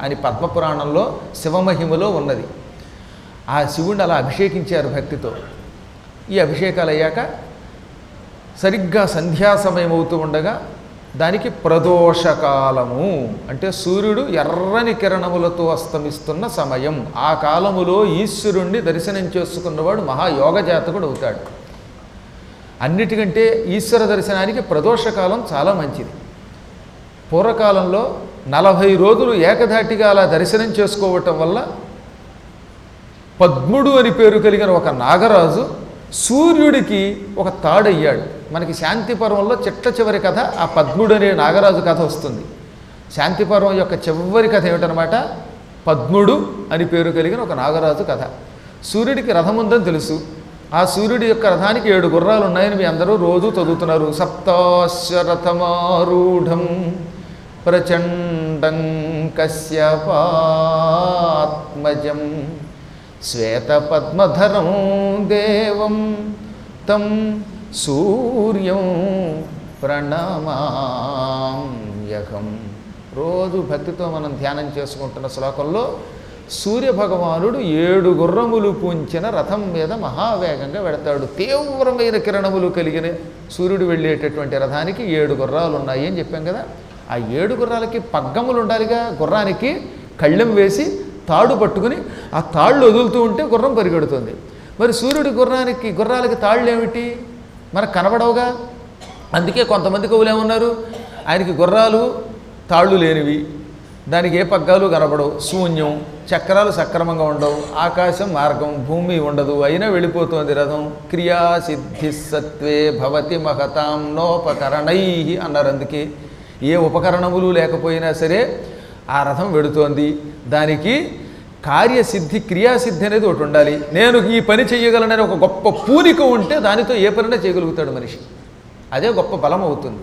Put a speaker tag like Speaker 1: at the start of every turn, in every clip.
Speaker 1: అని పద్మపురాణంలో శివమహిమలో ఉన్నది. ఆ శివుణ్ణి అలా అభిషేకించారు భక్తితో. ఈ అభిషేకాలు అయ్యాక సరిగ్గా సంధ్యా సమయం అవుతూ ఉండగా దానికి ప్రదోషకాలము. అంటే సూర్యుడు ఎర్రని కిరణములతో అస్తమిస్తున్న సమయం. ఆ కాలములో ఈశ్వరుణ్ణి దర్శనం చేసుకున్నవాడు మహాయోగ జాతకుడు అవుతాడు. అన్నిటికంటే ఈశ్వర దర్శనానికి ప్రదోషకాలం చాలా మంచిది. పూర్వకాలంలో నలభై రోజులు ఏకధాటిగా అలా దర్శనం చేసుకోవటం వల్ల పద్ముడు అని పేరు కలిగిన ఒక నాగరాజు సూర్యుడికి ఒక తాడయ్యాడు. మనకి శాంతిపర్వంలో చిట్ట చివరి కథ ఆ పద్ముడు అనే నాగరాజు కథ వస్తుంది. శాంతిపర్వం యొక్క చివరి కథ ఏమిటనమాట? పద్ముడు అని పేరు కలిగిన ఒక నాగరాజు కథ. సూర్యుడికి రథం ఉందని తెలుసు. ఆ సూర్యుడి యొక్క రథానికి ఏడు గుర్రాలు ఉన్నాయని మీ అందరూ రోజు చదువుతున్నారు. సప్తాశ్వరథమారూఢం ప్రచండం కశ్యపాత్మజం శ్వేతపద్మధరం దేవం తం సూర్యం ప్రణమామ్యహం రోజు భక్తితో మనం ధ్యానం చేసుకుంటున్న శ్లోకంలో సూర్యభగవానుడు ఏడు గుర్రములు పూంచిన రథం మీద మహావేగంగా వెడతాడు. తీవ్రమైన కిరణములు కలిగిన సూర్యుడు వెళ్ళేటటువంటి రథానికి ఏడు గుర్రాలు ఉన్నాయి అని చెప్పాం కదా. ఆ ఏడు గుర్రాలకి పగ్గములు ఉండాలిగా గుర్రానికి కళ్ళెం వేసి తాడు పట్టుకుని ఆ తాళ్ళు వదులుతూ ఉంటే గుర్రం పరిగెడుతుంది. మరి సూర్యుడి గుర్రానికి గుర్రాలకి తాళ్ళు ఏమిటి మనకు కనబడవుగా? అందుకే కొంతమంది కవులు ఏమన్నారు? ఆయనకి గుర్రాలు తాళ్ళు లేనివి. దానికి ఏ పగ్గాలు కనబడవు? శూన్యం. చక్రాలు సక్రమంగా ఉండవు. ఆకాశం మార్గం భూమి ఉండదు. అయినా వెళ్ళిపోతుంది రథం. క్రియాసిద్ధి సత్వే భవతి మహతాం నోపకరణై అన్నారు అందుకే. ఏ ఉపకరణములు లేకపోయినా సరే ఆ రథం వెడుతోంది. దానికి కార్యసిద్ధి క్రియాసిద్ధి అనేది ఒకటి ఉండాలి. నేను ఈ పని చేయగలనని ఒక గొప్ప పూనిక ఉంటే దానితో ఏ పనైనా చేయగలుగుతాడు మనిషి. అదే గొప్ప బలం అవుతుంది.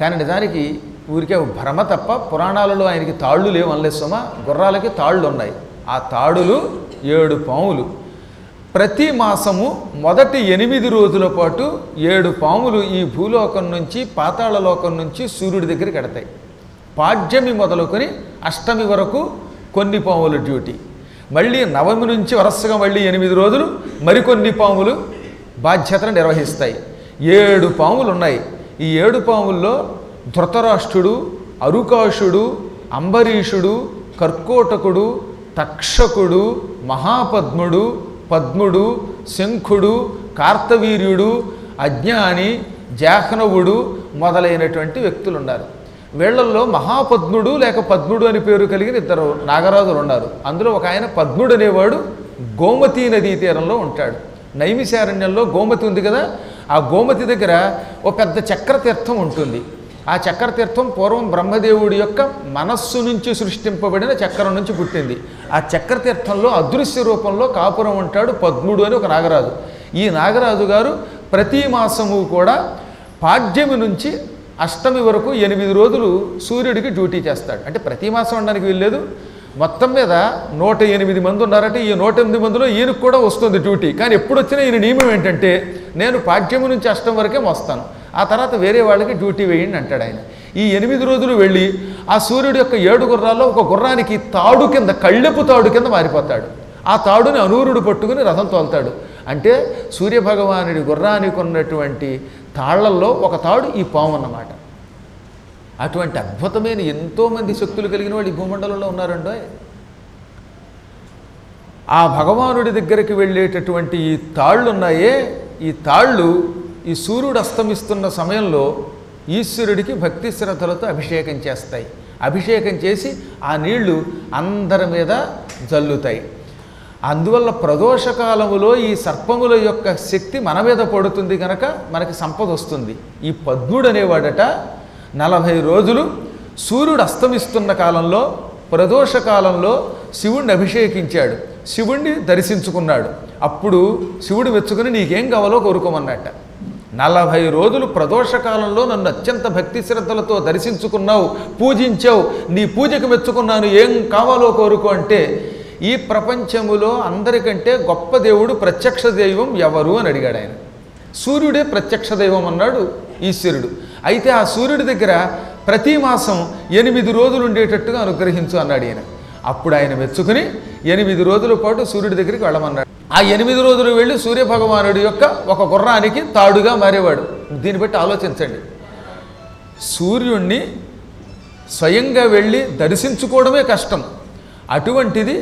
Speaker 1: కానీ నిజానికి ఊరికే భ్రమ తప్ప పురాణాలలో ఆయనకి తాళ్ళు లేవు అనలేసమా గుర్రాలకి తాళ్ళు ఉన్నాయి ఆ తాడులు ఏడు పాములు. ప్రతి మాసము మొదటి ఎనిమిది రోజుల పాటు ఏడు పాములు ఈ భూలోకం నుంచి పాతాళలోకం నుంచి సూర్యుడి దగ్గరికి ఎడతాయి పాడ్యమి మొదలుకొని అష్టమి వరకు కొన్ని పాముల డ్యూటీ. మళ్ళీ నవమి నుంచి వరుసగా మళ్ళీ ఎనిమిది రోజులు మరికొన్ని పాములు బాధ్యతను నిర్వహిస్తాయి. ఏడు పాములు ఉన్నాయి. ఈ ఏడు పాముల్లో ధృతరాష్ట్రుడు అరుకాషుడు అంబరీషుడు కర్కోటకుడు తక్షకుడు మహాపద్ముడు పద్ముడు శంఖుడు కార్తవీర్యుడు అజ్ఞాని జాహ్నవుడు మొదలైనటువంటి వ్యక్తులు ఉన్నారు వీళ్ళల్లో మహాపద్ముడు లేక పద్ముడు అని పేరు కలిగిన ఇద్దరు నాగరాజులు ఉన్నారు. అందులో ఒక ఆయన పద్ముడు అనేవాడు గోమతీ నదీ తీరంలో ఉంటాడు. నైమిశారణ్యంలో గోమతి ఉంది కదా ఆ గోమతి దగ్గర ఒక పెద్ద చక్రతీర్థం ఉంటుంది. ఆ చక్ర తీర్థం పూర్వం బ్రహ్మదేవుడి యొక్క మనస్సు నుంచి సృష్టింపబడిన చక్రం నుంచి పుట్టింది. ఆ చక్రతీర్థంలో అదృశ్య రూపంలో కాపురం ఉంటాడు పద్ముడు అని ఒక నాగరాజు. ఈ నాగరాజు గారు ప్రతి మాసము కూడా పాడ్యమి నుంచి అష్టమి వరకు ఎనిమిది రోజులు సూర్యుడికి డ్యూటీ చేస్తాడు. అంటే ప్రతి మాసం ఉండడానికి వెళ్ళలేదు మొత్తం మీద నూట ఎనిమిది మంది ఉన్నారంటే. ఈ నూట ఎనిమిది మందిలో ఈయనకు కూడా వస్తుంది డ్యూటీ. కానీ ఎప్పుడు వచ్చినా ఈయన నియమం ఏంటంటే నేను పాడ్యమి నుంచి అష్టం వరకే వస్తాను. ఆ తర్వాత వేరే వాళ్ళకి డ్యూటీ వేయండి అంటాడు ఆయన. ఈ ఎనిమిది రోజులు వెళ్ళి ఆ సూర్యుడు యొక్క ఏడు గుర్రాల్లో ఒక గుర్రానికి తాడు కింద కళ్ళెపు తాడు కింద మారిపోతాడు. ఆ తాడుని అనూరుడు పట్టుకుని రథం తోలుతాడు. అంటే సూర్యభగవానుడి గుర్రానికి ఉన్నటువంటి తాళ్ళలో ఒక తాడు ఈ పాము అన్నమాట. అటువంటి అద్భుతమైన ఎంతోమంది శక్తులు కలిగిన వాళ్ళు ఈ భూమండలంలో ఉన్నారండో? ఆ భగవానుడి దగ్గరికి వెళ్ళేటటువంటి ఈ తాళ్ళు ఉన్నాయే ఈ తాళ్ళు ఈ సూర్యుడు అస్తమిస్తున్న సమయంలో ఈశ్వరుడికి భక్తి శ్రద్ధలతో అభిషేకం చేస్తాయి. అభిషేకం చేసి ఆ నీళ్ళు అందరి మీద జల్లుతాయి. అందువల్ల ప్రదోషకాలములో ఈ సర్పముల యొక్క శక్తి మన మీద పడుతుంది కనుక మనకి సంపద వస్తుంది. ఈ పద్ముడు అనేవాడట నలభై రోజులు సూర్యుడు అస్తమిస్తున్న కాలంలో ప్రదోష కాలంలో శివుణ్ణి అభిషేకించాడు. శివుణ్ణి దర్శించుకున్నాడు. అప్పుడు శివుడు మెచ్చుకుని నీకేం కావాలో కోరుకోమన్నట్ట. నలభై రోజులు ప్రదోషకాలంలో నన్ను అత్యంత భక్తి శ్రద్ధలతో దర్శించుకున్నావు పూజించావు నీ పూజకు మెచ్చుకున్నాను ఏం కావాలో కోరుకో అంటే ఈ ప్రపంచములో అందరికంటే గొప్ప దేవుడు ప్రత్యక్ష దైవం ఎవరు అని అడిగాడు ఆయన. సూర్యుడే ప్రత్యక్ష దైవం అన్నాడు ఈశ్వరుడు. అయితే ఆ సూర్యుడి దగ్గర ప్రతి మాసం ఎనిమిది రోజులు ఉండేటట్టుగా అనుగ్రహించు అన్నాడు ఈయన. అప్పుడు ఆయన మెచ్చుకుని ఎనిమిది రోజుల పాటు సూర్యుడి దగ్గరికి వెళ్ళమన్నాడు. ఆ ఎనిమిది రోజులు వెళ్ళి సూర్యభగవానుడి యొక్క ఒక గుర్రానికి తాడుగా మారేవాడు. దీన్ని బట్టి ఆలోచించండి. సూర్యుణ్ణి స్వయంగా వెళ్ళి దర్శించుకోవడమే కష్టం. అటువంటిది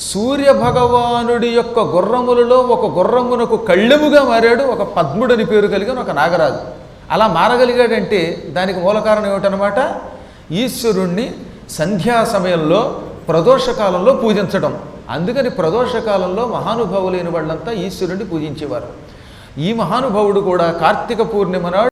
Speaker 1: సూర్య భగవానుడి యొక్క గుర్రములలో ఒక గుర్రమునకు కళ్ళెముగా మారాడు ఒక పద్ముడని పేరు కలిగిన ఒక నాగరాజు. అలా మారగలిగాడంటే దానికి మూల కారణం ఏమిటనమాట ఈశ్వరుణ్ణి సంధ్యా సమయంలో ప్రదోషకాలంలో పూజించడం. అందుకని ప్రదోషకాలంలో మహానుభావులైన వాళ్ళంతా ఈశ్వరుణ్ణి పూజించేవారు. ఈ మహానుభావుడు కూడా కార్తీక పూర్ణిమ నాడు